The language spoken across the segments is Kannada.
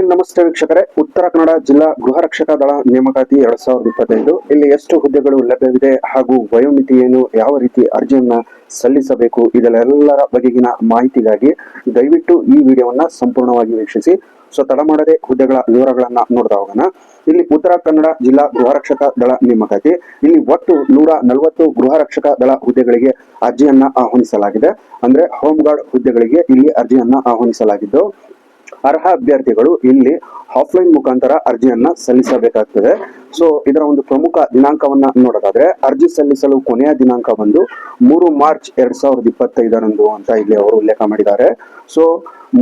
ಹಾಯ್, ನಮಸ್ತೆ ವೀಕ್ಷಕರೇ. ಉತ್ತರ ಕನ್ನಡ ಜಿಲ್ಲಾ ಗೃಹ ರಕ್ಷಕ ದಳ ನೇಮಕಾತಿ ಎರಡ್ ಸಾವಿರದ ಇಪ್ಪತ್ತೈದು. ಇಲ್ಲಿ ಎಷ್ಟು ಹುದ್ದೆಗಳು ಲಭ್ಯವಿದೆ ಹಾಗೂ ವಯೋಮಿತಿ ಏನು, ಯಾವ ರೀತಿ ಅರ್ಜಿಯನ್ನ ಸಲ್ಲಿಸಬೇಕು, ಇದೆಲ್ಲರ ಬಗೆಗಿನ ಮಾಹಿತಿಗಾಗಿ ದಯವಿಟ್ಟು ಈ ವಿಡಿಯೋವನ್ನ ಸಂಪೂರ್ಣವಾಗಿ ವೀಕ್ಷಿಸಿ. ಸೊ, ತಡ ಮಾಡದೆ ಹುದ್ದೆಗಳ ವಿವರಗಳನ್ನ ನೋಡ್ತಾ ಹೋಗೋಣ. ಇಲ್ಲಿ ಉತ್ತರ ಕನ್ನಡ ಜಿಲ್ಲಾ ಗೃಹ ರಕ್ಷಕ ದಳ ನೇಮಕಾತಿ. ಇಲ್ಲಿ ಒಟ್ಟು ನೂರ ನಲವತ್ತು ಗೃಹ ರಕ್ಷಕ ದಳ ಹುದ್ದೆಗಳಿಗೆ ಅರ್ಜಿಯನ್ನ ಆಹ್ವಾನಿಸಲಾಗಿದೆ. ಅಂದ್ರೆ ಹೋಮ್ ಗಾರ್ಡ್ ಹುದ್ದೆಗಳಿಗೆ ಇಲ್ಲಿ ಅರ್ಜಿಯನ್ನ ಆಹ್ವಾನಿಸಲಾಗಿದ್ದು ಅರ್ಹ ಅಭ್ಯರ್ಥಿಗಳು ಇಲ್ಲಿ ಆಫ್ಲೈನ್ ಮುಖಾಂತರ ಅರ್ಜಿಯನ್ನ ಸಲ್ಲಿಸಬೇಕಾಗ್ತದೆ. ಸೊ ಇದರ ಒಂದು ಪ್ರಮುಖ ದಿನಾಂಕವನ್ನ ನೋಡೋದಾದ್ರೆ, ಅರ್ಜಿ ಸಲ್ಲಿಸಲು ಕೊನೆಯ ದಿನಾಂಕ ಬಂದು ಮೂರು ಮಾರ್ಚ್ ಎರಡ್ ಸಾವಿರದ ಇಪ್ಪತ್ತೈದರಂದು ಅಂತ ಇಲ್ಲಿ ಅವರು ಉಲ್ಲೇಖ ಮಾಡಿದ್ದಾರೆ. ಸೊ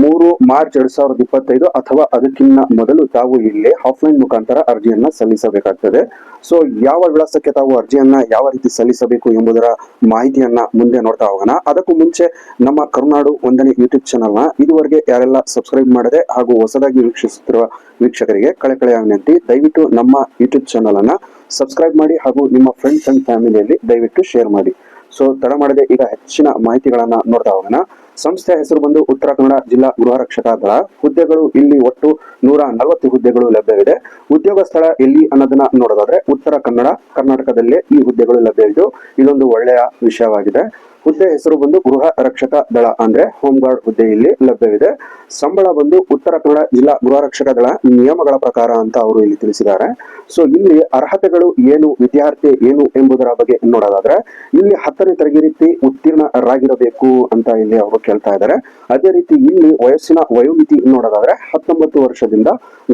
ಮೂರು ಮಾರ್ಚ್ ಎರಡ್ ಸಾವಿರದ ಇಪ್ಪತ್ತೈದು ಅಥವಾ ಅದಕ್ಕಿಂತ ಮೊದಲು ತಾವು ಇಲ್ಲಿ ಆಫ್ಲೈನ್ ಮುಖಾಂತರ ಅರ್ಜಿಯನ್ನ ಸಲ್ಲಿಸಬೇಕಾಗ್ತದೆ. ಸೊ ಯಾವ ವಿಳಾಸಕ್ಕೆ ತಾವು ಅರ್ಜಿಯನ್ನ ಯಾವ ರೀತಿ ಸಲ್ಲಿಸಬೇಕು ಎಂಬುದರ ಮಾಹಿತಿಯನ್ನ ಮುಂದೆ ನೋಡ್ತಾ ಹೋಗೋಣ. ಅದಕ್ಕೂ ಮುಂಚೆ ನಮ್ಮ ಕರುನಾಡು ಒಂದನೇ ಯೂಟ್ಯೂಬ್ ಚಾನಲ್ ಇದುವರೆಗೆ ಯಾರೆಲ್ಲ ಸಬ್ಸ್ಕ್ರೈಬ್ ಮಾಡದೆ ಹಾಗೂ ಹೊಸದಾಗಿ ವೀಕ್ಷಿಸುತ್ತಿರುವ ವೀಕ್ಷಕರಿಗೆ ಕಳೆಕಳೆಯ ವಿನಂತಿ. ದಯವಿಟ್ಟು ನಮ್ಮ ಯೂಟ್ಯೂಬ್ ಚಾನಲ್ ಅನ್ನ ಸಬ್ಸ್ಕ್ರೈಬ್ ಮಾಡಿ ಹಾಗೂ ನಿಮ್ಮ ಫ್ರೆಂಡ್ಸ್ ಅಂಡ್ ಫ್ಯಾಮಿಲಿಯಲ್ಲಿ ದಯವಿಟ್ಟು ಶೇರ್ ಮಾಡಿ. ಸೊ ತಡ ಮಾಡದೆ ಈಗ ಹೆಚ್ಚಿನ ಮಾಹಿತಿಗಳನ್ನ ನೋಡ್ತಾ ಹೋಗೋಣ. ಸಂಸ್ಥೆಯ ಹೆಸರು ಬಂದು ಉತ್ತರ ಕನ್ನಡ ಜಿಲ್ಲಾ ಗೃಹ ರಕ್ಷಕ ದಳ. ಹುದ್ದೆಗಳು ಇಲ್ಲಿ ಒಟ್ಟು ನೂರ ನಲವತ್ತು ಹುದ್ದೆಗಳು ಲಭ್ಯವಿದೆ. ಉದ್ಯೋಗ ಸ್ಥಳ ಎಲ್ಲಿ ಅನ್ನೋದನ್ನ ನೋಡೋದಾದ್ರೆ ಉತ್ತರ ಕನ್ನಡ, ಕರ್ನಾಟಕದಲ್ಲೇ ಈ ಹುದ್ದೆಗಳು ಲಭ್ಯವಿದ್ದು ಇದೊಂದು ಒಳ್ಳೆಯ ವಿಷಯವಾಗಿದೆ. ಹುದ್ದೆ ಹೆಸರು ಬಂದು ಗೃಹ ರಕ್ಷಕ ದಳ ಅಂದ್ರೆ ಹೋಮ್ ಗಾರ್ಡ್ ಹುದ್ದೆ ಇಲ್ಲಿ ಲಭ್ಯವಿದೆ. ಸಂಬಳ ಬಂದು ಉತ್ತರ ಕನ್ನಡ ಜಿಲ್ಲಾ ಗೃಹ ರಕ್ಷಕ ದಳ ನಿಯಮಗಳ ಪ್ರಕಾರ ಅಂತ ಅವರು ಇಲ್ಲಿ ತಿಳಿಸಿದ್ದಾರೆ. ಸೊ ಇಲ್ಲಿ ಅರ್ಹತೆಗಳು ಏನು, ವಿದ್ಯಾರ್ಥಿ ಏನು ಎಂಬುದರ ಬಗ್ಗೆ ನೋಡೋದಾದ್ರೆ ಇಲ್ಲಿ ಹತ್ತನೇ ತರಗತಿ ಉತ್ತೀರ್ಣರಾಗಿರಬೇಕು ಅಂತ ಇಲ್ಲಿ ಅವರು ಕೇಳ್ತಾ ಇದ್ದಾರೆ. ಅದೇ ರೀತಿ ಇಲ್ಲಿ ವಯಸ್ಸಿನ ವಯೋಮಿತಿ ನೋಡೋದಾದ್ರೆ ಹತ್ತೊಂಬತ್ತು ವರ್ಷದಿಂದ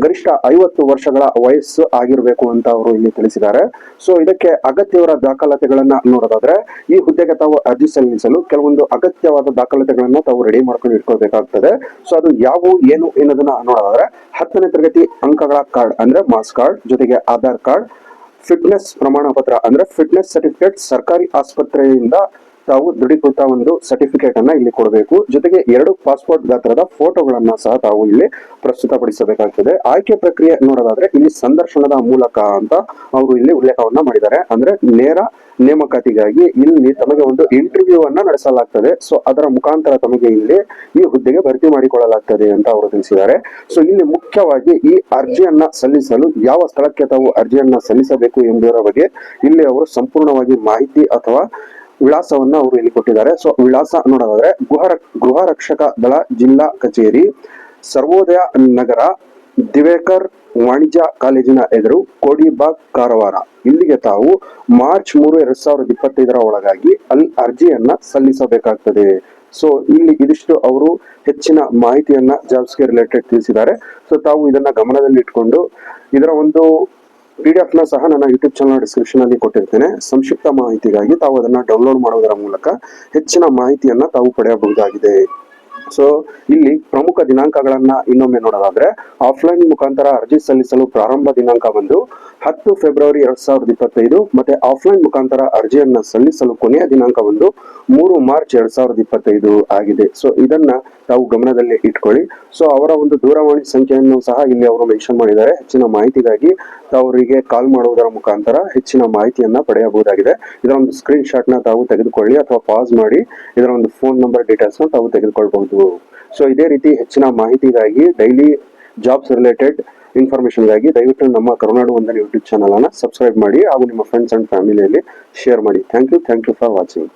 ಗರಿಷ್ಠ ಐವತ್ತು ವರ್ಷಗಳ ವಯಸ್ಸು ಆಗಿರಬೇಕು ಅಂತ ಅವರು ಇಲ್ಲಿ ತಿಳಿಸಿದ್ದಾರೆ. ಸೊ ಇದಕ್ಕೆ ಅಗತ್ಯವರ ದಾಖಲಾತಿಗಳನ್ನ ನೋಡೋದಾದ್ರೆ, ಈ ಹುದ್ದೆಗೆ ತಾವು ಅರ್ಜಿ ಸಲ್ಲಿಸಲು ಕೆಲವೊಂದು ಅಗತ್ಯವಾದ ದಾಖಲಾತಿಗಳನ್ನ ತಾವು ರೆಡಿ ಮಾಡ್ಕೊಂಡು ಇಟ್ಕೊಳ್ಬೇಕಾಗ್ತದೆ. ಸೊ ಅದು ಯಾವುವು ಏನು ಎನ್ನುವುದನ್ನ ನೋಡೋದಾದ್ರೆ, ಹತ್ತನೇ ತರಗತಿ ಅಂಕಗಳ ಕಾರ್ಡ್ ಅಂದ್ರೆ ಮಾಸ್ ಕಾರ್ಡ್ ಜೊತೆಗೆ ಆಧಾರ್ ಕಾರ್ಡ್ ಫಿಟ್ನೆಸ್ ಪ್ರಮಾಣ ಪತ್ರ ಅಂದ್ರೆ ಫಿಟ್ನೆಸ್ ಸರ್ಟಿಫಿಕೇಟ್ ಸರ್ಕಾರಿ ಆಸ್ಪತ್ರೆಯಿಂದ ತಾವು ದೃಢೀಕೃತ ಒಂದು ಸರ್ಟಿಫಿಕೇಟ್ ಅನ್ನ ಇಲ್ಲಿ ಕೊಡಬೇಕು. ಜೊತೆಗೆ ಎರಡು ಪಾಸ್ಪೋರ್ಟ್ ಗಾತ್ರದ ಫೋಟೋಗಳನ್ನ ಸಹ ತಾವು ಇಲ್ಲಿ ಪ್ರಸ್ತುತಪಡಿಸಬೇಕಾಗ್ತದೆ. ಆಯ್ಕೆ ಪ್ರಕ್ರಿಯೆ ನೋಡೋದಾದ್ರೆ ಇಲ್ಲಿ ಸಂದರ್ಶನದ ಮೂಲಕ ಅಂತ ಅವರು ಇಲ್ಲಿ ಉಲ್ಲೇಖವನ್ನ ಮಾಡಿದ್ದಾರೆ. ಅಂದ್ರೆ ನೇರ ನೇಮಕಾತಿಗಾಗಿ ಇಲ್ಲಿ ತಮಗೆ ಒಂದು ಇಂಟರ್ವ್ಯೂ ಅನ್ನ ನಡೆಸಲಾಗ್ತದೆ. ಸೊ ಅದರ ಮುಖಾಂತರ ತಮಗೆ ಇಲ್ಲಿ ಈ ಹುದ್ದೆಗೆ ಭರ್ತಿ ಮಾಡಿಕೊಳ್ಳಲಾಗ್ತದೆ ಅಂತ ಅವರು ತಿಳಿಸಿದ್ದಾರೆ. ಸೊ ಇಲ್ಲಿ ಮುಖ್ಯವಾಗಿ ಈ ಅರ್ಜಿಯನ್ನ ಸಲ್ಲಿಸಲು ಯಾವ ಸ್ಥಳಕ್ಕೆ ತಾವು ಅರ್ಜಿಯನ್ನ ಸಲ್ಲಿಸಬೇಕು ಎಂಬುದರ ಬಗ್ಗೆ ಇಲ್ಲಿ ಅವರು ಸಂಪೂರ್ಣವಾಗಿ ಮಾಹಿತಿ ಅಥವಾ ವಿಳಾಸವನ್ನ ಅವರು ಇಲ್ಲಿ ಕೊಟ್ಟಿದ್ದಾರೆ. ಸೊ ವಿಳಾಸ ನೋಡೋದಾದ್ರೆ ಗೃಹ ಗೃಹ ರಕ್ಷಕ ದಳ ಜಿಲ್ಲಾ ಕಚೇರಿ, ಸರ್ವೋದಯ ನಗರ, ದಿವೇಕರ್ ವಾಣಿಜ್ಯ ಕಾಲೇಜಿನ ಎದುರು ಕೋಡಿಬಾಗ್ ಕಾರವಾರ. ಇಲ್ಲಿಗೆ ತಾವು ಮಾರ್ಚ್ ಮೂರು ಎರಡ್ ಸಾವಿರದ ಇಪ್ಪತ್ತೈದರ ಒಳಗಾಗಿ ಅಲ್ಲಿ ಅರ್ಜಿಯನ್ನ ಸಲ್ಲಿಸಬೇಕಾಗ್ತದೆ. ಸೊ ಇಲ್ಲಿ ಇದಿಷ್ಟು ಅವರು ಹೆಚ್ಚಿನ ಮಾಹಿತಿಯನ್ನ ಜಾಬ್ಸ್ಗೆ ರಿಲೇಟೆಡ್ ತಿಳಿಸಿದ್ದಾರೆ. ಸೊ ತಾವು ಇದನ್ನ ಗಮನದಲ್ಲಿ ಇಟ್ಕೊಂಡು ಇದರ ಒಂದು ಪಿ ಡಿ ಸಹ ನನ್ನ ಯೂಟ್ಯೂಬ್ ಚಾನಲ್ ಡಿಸ್ಕ್ರಿಪ್ಷನ್ ಅಲ್ಲಿ ಕೊಟ್ಟಿರ್ತೇನೆ. ಸಂಕ್ಷಿಪ್ತ ಮಾಹಿತಿಗಾಗಿ ತಾವು ಅದನ್ನ ಡೌನ್ಲೋಡ್ ಮಾಡುವುದರ ಮೂಲಕ ಹೆಚ್ಚಿನ ಮಾಹಿತಿಯನ್ನ ತಾವು ಪಡೆಯಬಹುದಾಗಿದೆ. ಸೊ ಇಲ್ಲಿ ಪ್ರಮುಖ ದಿನಾಂಕಗಳನ್ನ ಇನ್ನೊಮ್ಮೆ ನೋಡೋದಾದ್ರೆ ಆಫ್ಲೈನ್ ಮುಖಾಂತರ ಅರ್ಜಿ ಸಲ್ಲಿಸಲು ಪ್ರಾರಂಭ ದಿನಾಂಕ ಬಂದು ಹತ್ತು ಫೆಬ್ರವರಿ ಎರಡ್ ಸಾವಿರದ ಇಪ್ಪತ್ತೈದು ಮತ್ತೆ ಆಫ್ಲೈನ್ ಮುಖಾಂತರ ಅರ್ಜಿಯನ್ನ ಸಲ್ಲಿಸಲು ಕೊನೆಯ ದಿನಾಂಕ ಒಂದು ಮೂರು ಮಾರ್ಚ್ ಎರಡ್ ಸಾವಿರದ ಇಪ್ಪತ್ತೈದು ಆಗಿದೆ. ಸೊ ಇದನ್ನ ತಾವು ಗಮನದಲ್ಲಿ ಇಟ್ಕೊಳ್ಳಿ. ಸೊ ಅವರ ಒಂದು ದೂರವಾಣಿ ಸಂಖ್ಯೆಯನ್ನು ಸಹ ಇಲ್ಲಿ ಅವರು ಮೆನ್ಷನ್ ಮಾಡಿದ್ದಾರೆ. ಹೆಚ್ಚಿನ ಮಾಹಿತಿಗಾಗಿ ತಾವರಿಗೆ ಕಾಲ್ ಮಾಡುವುದರ ಮುಖಾಂತರ ಹೆಚ್ಚಿನ ಮಾಹಿತಿಯನ್ನ ಪಡೆಯಬಹುದಾಗಿದೆ. ಇದರ ಒಂದು ಸ್ಕ್ರೀನ್ ಶಾಟ್ನ ತಾವು ತೆಗೆದುಕೊಳ್ಳಿ ಅಥವಾ ಪಾಸ್ ಮಾಡಿ ಇದರ ಒಂದು ಫೋನ್ ನಂಬರ್ ಡೀಟೇಲ್ಸ್ನ ತಾವು ತೆಗೆದುಕೊಳ್ಬಹುದು. ಸೊ ಇದೇ ರೀತಿ ಹೆಚ್ಚಿನ ಮಾಹಿತಿಗಾಗಿ ಡೈಲಿ ಜಾಬ್ಸ್ ರಿಲೇಟೆಡ್ ಇನ್ಫಾರ್ಮೇಶನ್ಗಾಗಿ ದಯವಿಟ್ಟು ನಮ್ಮ ಕರುನಾಡು ಒಂದನೇ ಯೂಟ್ಯೂಬ್ ಚಾನಲ್ ಅನ್ನ ಸಬ್ಸ್ಕ್ರೈಬ್ ಮಾಡಿ ಹಾಗೂ ನಿಮ್ಮ ಫ್ರೆಂಡ್ಸ್ ಅಂಡ್ ಫ್ಯಾಮಿಲಿಯಲ್ಲಿ ಶೇರ್ ಮಾಡಿ. Thank you thank you for watching